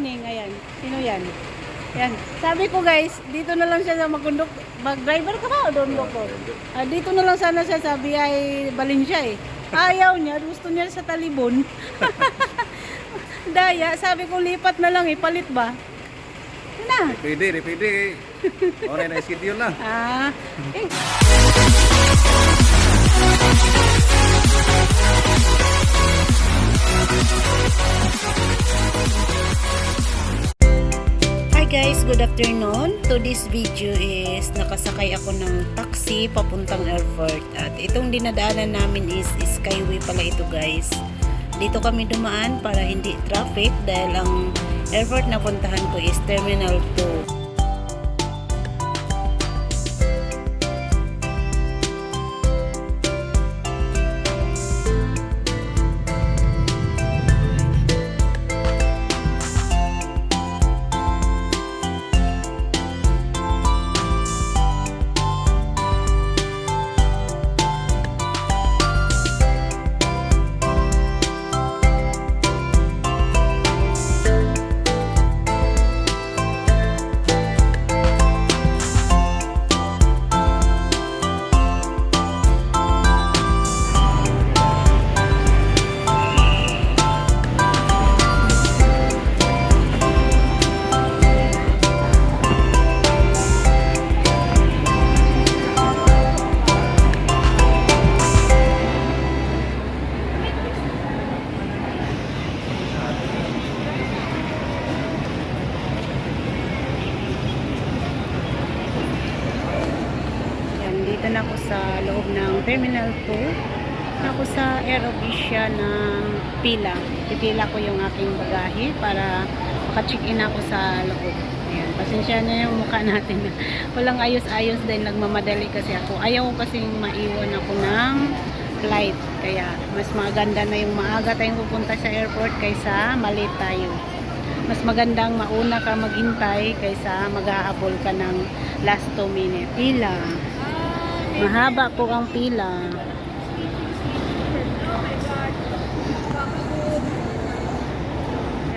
morning. Ayan. Sino yan? Yan. Sabi ko guys, dito na lang siya sa magundok. Mag-driver ka ba o dondok ko? Ah, dito na lang sana siya sabi ay balin siya eh. Ayaw niya, gusto niya sa talibon. Daya, sabi ko lipat na lang eh, palit ba? Na. Pwede, pwede. Oray na schedule na. Ah, eh. Hi guys, good afternoon. To this video is nakasakay ako ng taxi papuntang airport. At itong dinadaanan namin is Skyway pala ito guys. Dito kami dumaan para hindi traffic dahil ang airport na puntahan ko is Terminal 2. Loob ng Terminal 2. Ako sa Aerovicia ng pila. Pipila ko yung aking bagahe para maka-check-in ako sa loob. Ayan, pasensya na yung mukha natin. Walang ayos-ayos din, nagmamadali kasi ako. Ayaw ko kasing maiwan ako ng flight. Kaya mas maganda na yung maaga tayong pupunta sa airport kaysa malate tayo. Mas magandang mauna ka maghintay kaysa maghahabol ka ng last 2 minute. Pila. Mahaba po ang pila.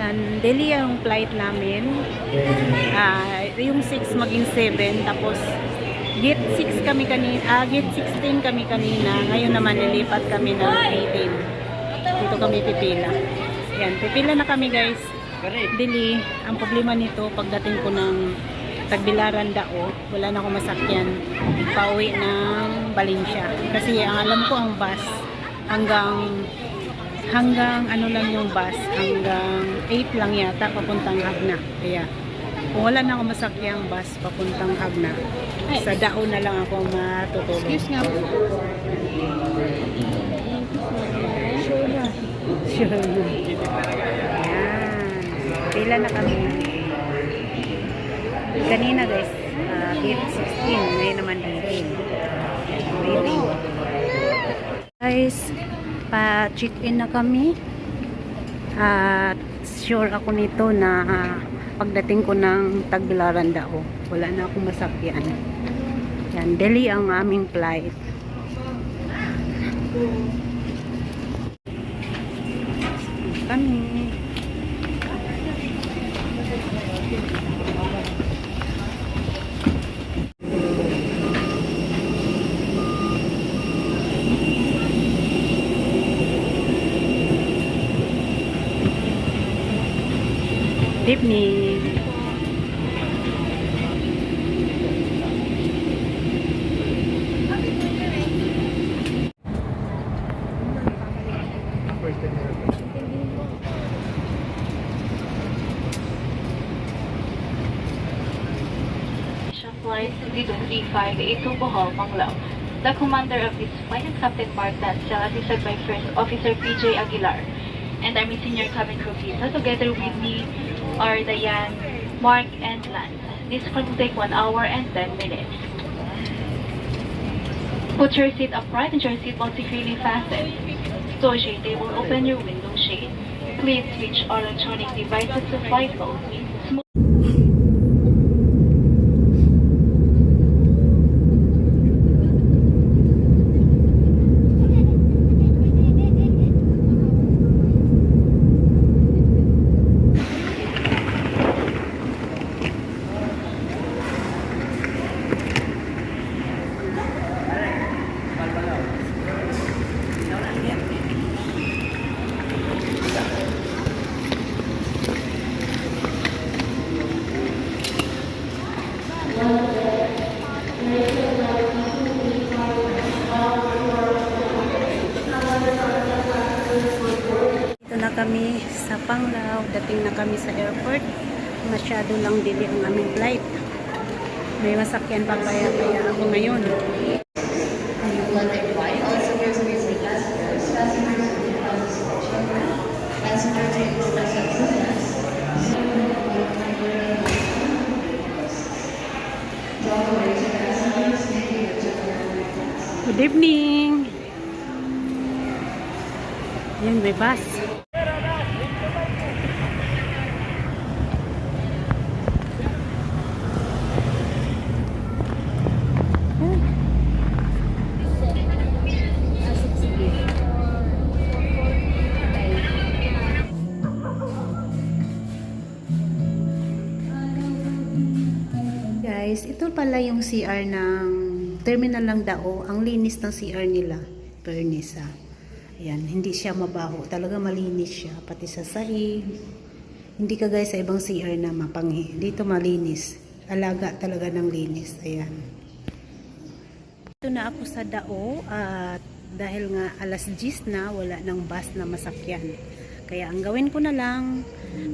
Yan, Delhi ang flight namin. Ah, yung 6 maging 7 tapos gate 6 kami kanina, ah, gate 16 kami kanina. Ngayon naman nilipat kami ng 18. Dito kami pipila. Yan, pipila na kami guys. Dili, ang problema nito pagdating ko ng Tagbilaran Dao, wala na akong masakyan. Pauwi ng Valencia. Kasi ang alam ko ang bus hanggang hanggang ano lang yung bus, hanggang 8 lang yata papuntang Hagna. Kaya kung wala na akong masakyang bus papuntang Hagna, sa Dao na lang ako matutulog. Excuse nga po. Sure na. Sure na. Ayan. Pila na kami. Kanina guys, uh, gate 16, ngayon naman 18. Waiting. Guys, pa-check-in na kami. At sure ako nito na ah, pagdating ko ng Tagbilaran Dao, wala na akong masakyan. Yan, Delhi ang aming flight. Kami. 035 A2 Manglao. The commander of this flight is Captain Martin, shall assisted by First Officer PJ Aguilar. And Army Senior Cabin Crew Visa, together with me are Diane, Mark, and Lance. This flight will take 1 hour and 10 minutes. Put your seat upright and your seatbelt securely fastened. So they will open your window shade. Please switch all electronic devices to flight mode. Masyado lang dili ang aming flight. May masakyan pa kaya kaya ako ngayon. Good evening! Yan, may bus. CR ng terminal ng Dao. Ang linis ng CR nila. Fairness. Ayan, hindi siya mabaho. Talaga malinis siya. Pati sa saing. Hindi ka guys sa ibang CR na mapanghi. Dito malinis. Alaga talaga ng linis. Ayan. Ito na ako sa Dao at dahil nga alas 10 na, wala ng bus na masakyan. Kaya ang gawin ko na lang,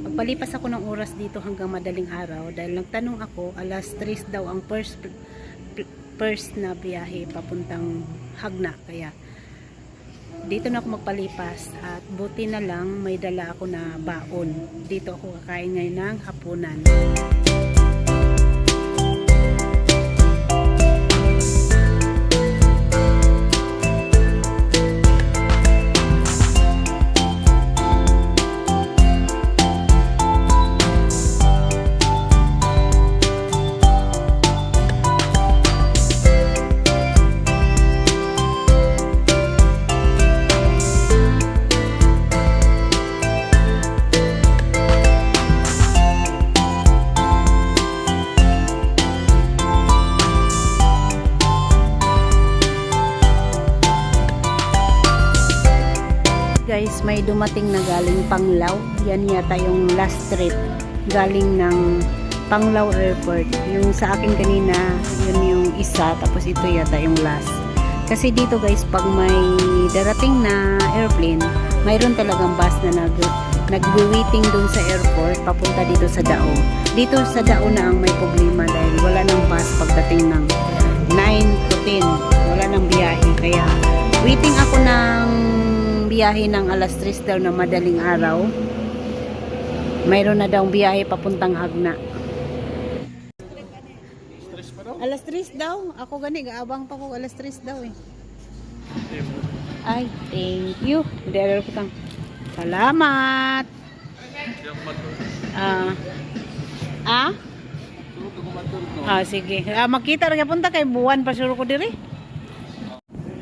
magpalipas ako ng oras dito hanggang madaling araw dahil nagtanong ako, alas 3 daw ang first, first na biyahe papuntang Hagna. Kaya dito na ako magpalipas at buti na lang may dala ako na baon. Dito ako kakain ngayon ng hapunan. Guys, may dumating na galing Panglao. Yan yata yung last trip galing ng Panglao Airport. Yung sa akin kanina, yun yung isa. Tapos ito yata yung last. Kasi dito guys, pag may darating na airplane, mayroon talagang bus na nag nag-waiting dun sa airport papunta dito sa Dao. Dito sa Dao na ang may problema dahil wala nang bus pagdating ng 9 to 10. Wala nang biyahe. Kaya waiting ako ng biyahe ng alas 3 daw na madaling araw. Mayroon na daw biyahe papuntang Hagna. Alas 3 daw. Ako gani, gaabang pa ko. Alas 3 daw eh. Ay, thank you. Dere ko tang. Salamat. Ah. ah? Ah, sige. Ah, makita rin punta kay buwan pa sure ko diri.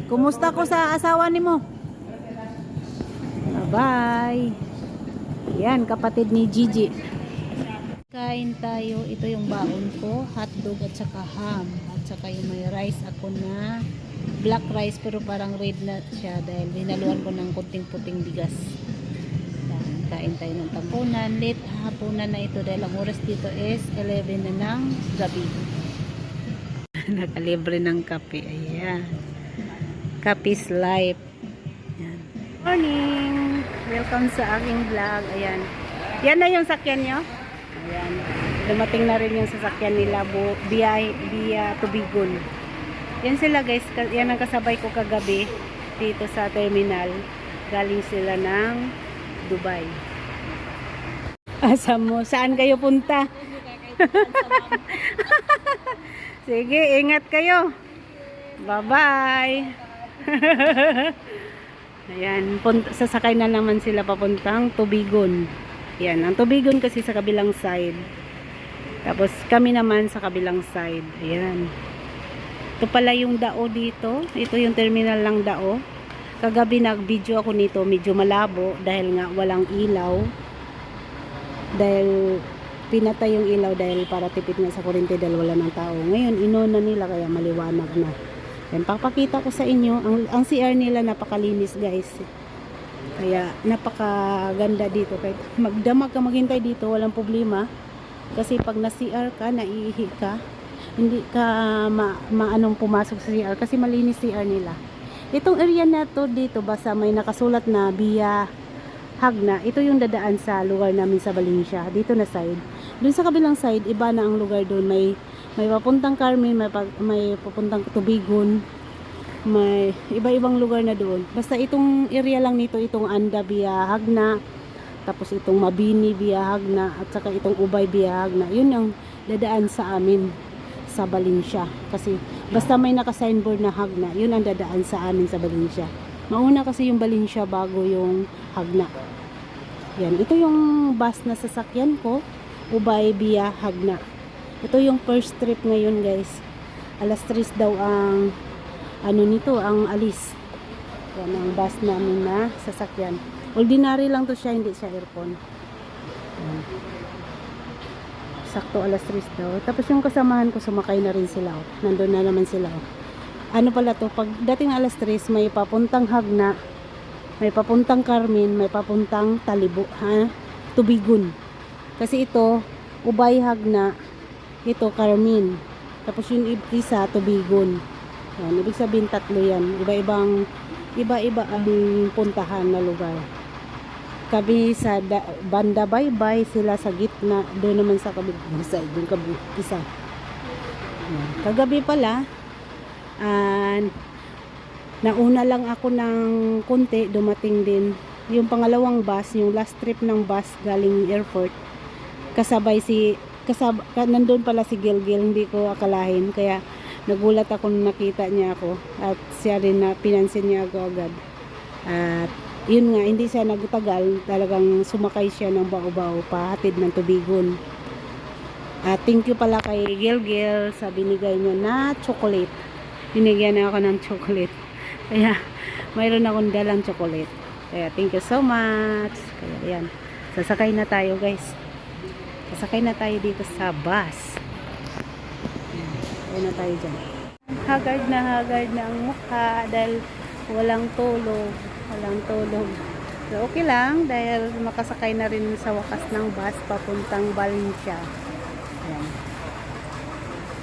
Kumusta ko sa asawa nimo? Bye. Yan, kapatid ni Gigi. Kain tayo. Ito yung baon ko. Hotdog at saka ham. At saka yung may rice ako na black rice pero parang red na siya dahil dinaluan ko ng kunting-puting bigas. Kain tayo ng tampunan. Late hapunan na ito dahil ang oras dito is 11 na ng gabi. Nakalibre ng kape. Ayan. Kape's life. Ayan. Morning! Welcome sa aking vlog. Ayan. Yan na yung sakyan nyo. Ayan. Dumating na rin yung sasakyan nila via, via Tubigon. Yan sila guys. Yan ang kasabay ko kagabi dito sa terminal. Galing sila ng Dubai. Asa mo? Saan kayo punta? Sige, ingat kayo. Bye-bye. Ayan, sasakay na naman sila papuntang Tubigon. Ayan, ang Tubigon kasi sa kabilang side. Tapos kami naman sa kabilang side. Ayan. Ito pala yung dao dito. Ito yung terminal ng dao. Kagabi nag-video ako nito, medyo malabo dahil nga walang ilaw. Dahil pinatay yung ilaw dahil para tipid nga sa kuryente dahil wala ng tao. Ngayon, inuna nila kaya maliwanag na. Yan, papakita ko sa inyo, ang, ang CR nila napakalinis guys. Kaya napakaganda dito. Kahit magdamag ka maghintay dito, walang problema. Kasi pag na-CR ka, naiihi ka, hindi ka ma, maanong pumasok sa CR kasi malinis CR nila. Itong area na to dito basta may nakasulat na via Hagna, ito yung dadaan sa lugar namin sa Valencia, dito na side. Doon sa kabilang side, iba na ang lugar doon. May may papuntang Carmen, may, pag, may papuntang Tubigon, may iba-ibang lugar na doon. Basta itong area lang nito, itong Anda via Hagna, tapos itong Mabini via Hagna, at saka itong Ubay via Hagna. Yun ang dadaan sa amin sa Valencia. Kasi basta may naka-signboard na Hagna, yun ang dadaan sa amin sa Valencia. Mauna kasi yung Valencia bago yung Hagna. Yan, ito yung bus na sasakyan ko, Ubay via Hagna. Ito yung first trip ngayon guys. Alas 3 daw ang ano nito, ang alis. Yan ang bus namin na sasakyan. Ordinary lang to siya, hindi siya aircon. Sakto alas 3 daw. Tapos yung kasamahan ko, sumakay na rin sila. Oh. Nandun na naman sila. Oh. Ano pala to, pag dating alas 3, may papuntang Hagna, may papuntang Carmen, may papuntang Talibo, ha? Tubigon. Kasi ito, Ubay Hagna, ito Carmen. Tapos yung isa, Tubigon. Yan, ibig sabihin tatlo yan. Iba-ibang, iba-iba ang puntahan na lugar. Kami sa da- banda baybay, sila sa gitna, doon naman sa kabilang side, doon kabi, isa. Yan. Kagabi pala, and nauna lang ako ng konti, dumating din. Yung pangalawang bus, yung last trip ng bus galing airport, kasabay si, kasab, ka, nandun pala si Gilgil, hindi ko akalahin, kaya nagulat ako nung nakita niya ako at siya rin na pinansin niya ako agad. At yun nga, hindi siya nagtagal, talagang sumakay siya ng bao-bao pahatid ng tubigon. At thank you pala kay Gilgil sa binigay niya na chocolate. Binigyan na ako ng chocolate. Kaya mayroon akong dalang chocolate. Kaya thank you so much. Kaya yan, sasakay na tayo guys. Sasakay na tayo dito sa bus. Ayan, Sakay na tayo dyan. Haggard na haggard na ang mukha dahil walang tulog. Walang tulog. So, okay lang dahil makasakay na rin sa wakas ng bus papuntang Valencia. Ayan.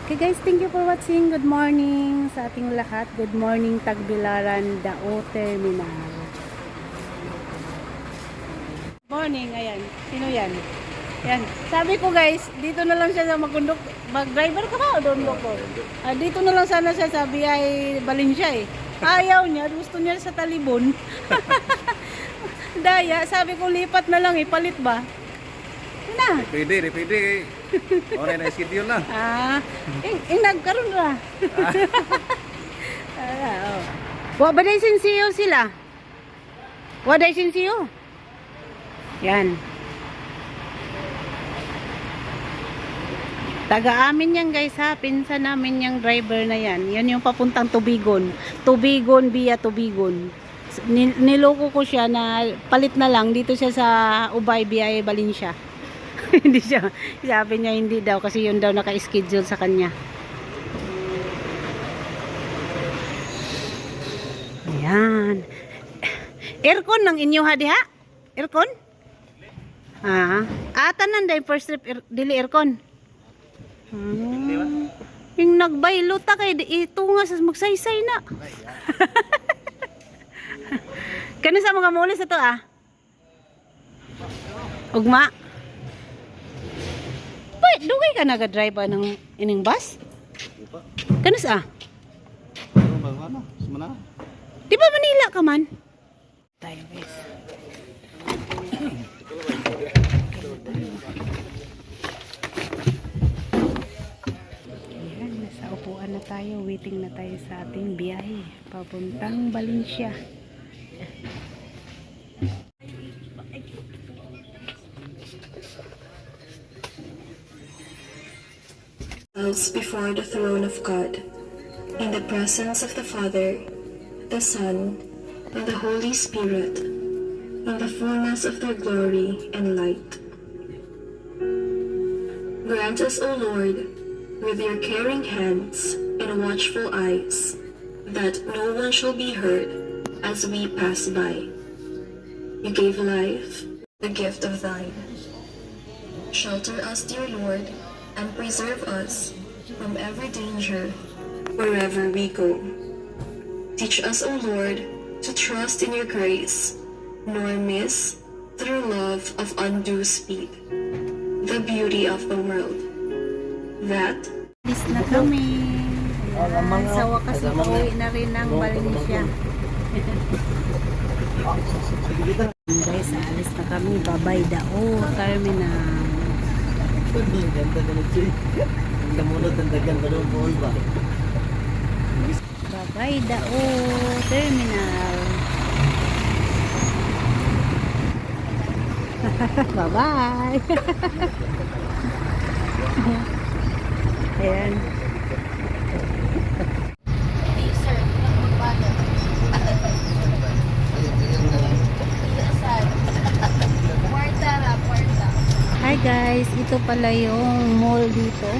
Okay guys, thank you for watching. Good morning sa ating lahat. Good morning Tagbilaran, Dao Terminal. Morning, ayan. Sino yan? Yan. Sabi ko guys, dito na lang siya sa magkundok. Mag-driver ka ba o doon ko? Ah, dito na lang sana siya sa BI Valencia eh. Ayaw niya, gusto niya sa Talibon. Daya, sabi ko lipat na lang eh, palit ba? Yun Na. Pwede, di pwede. Oray na schedule na. Ah, eh, eh nagkaroon ra. ah, oh. Wa ba day sinsiyo sila? Wa day sinsiyo? Yan. Taga amin yan guys ha, pinsan namin yung driver na yan. Yan yung papuntang Tubigon. Tubigon via Tubigon. Ni- Niloko ko siya na palit na lang dito siya sa Ubay via Valencia. hindi siya, sabi niya hindi daw kasi yun daw naka-schedule sa kanya. Ayan. Aircon ng inyo ha diha? Aircon? Ah, ata nanday first trip air, dili aircon. Hmm. Yung nagbaylo ta kay ito nga sa magsaysay na. Kano sa mga mulis ito ah? Ugma. Wait, dugay ka naga-drive ba ng ining bus? Kano sa? Sumana? Di ba Manila ka man? Tayo guys. Ayan, nasa upuan na tayo. Waiting na tayo sa ating biyahe. Papuntang Valencia. before the throne of God, in the presence of the Father, the Son, and the Holy Spirit, in the fullness of their glory and light. Grant us, O Lord, with your caring hands and watchful eyes, that no one shall be hurt as we pass by. You gave life, the gift of thine. Shelter us, dear Lord, and preserve us from every danger wherever we go. Teach us, O Lord, to trust in your grace, nor miss through love of undue speed, the beauty of the world. That Alis na kami. Ayan. Sa wakas, na rin ng Valencia. Guys, alis na kami. Babay dao. Terminal. Ganda ka na siya. Ang lamunod ang dagan pa doon po ba? Babay dao. Terminal. Bye-bye. Ayan. Hi guys, ito pala yung mall dito.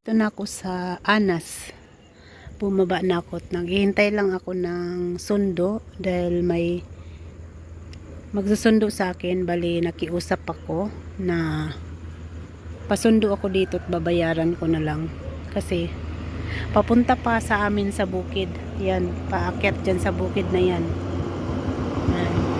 Ito na ako sa Anas. Bumaba na ako. Naghihintay lang ako ng sundo dahil may magsusundo sa akin. Bali, nakiusap ako na pasundo ako dito at babayaran ko na lang. Kasi papunta pa sa amin sa bukid. Yan, paakyat dyan sa bukid na yan. Yan.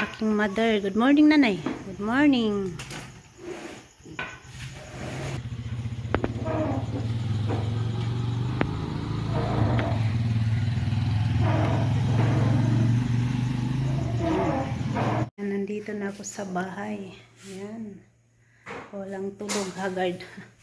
Aking mother. Good morning, nanay. Good morning. Nandito na ako sa bahay. Ayan. Walang tulog, hagard.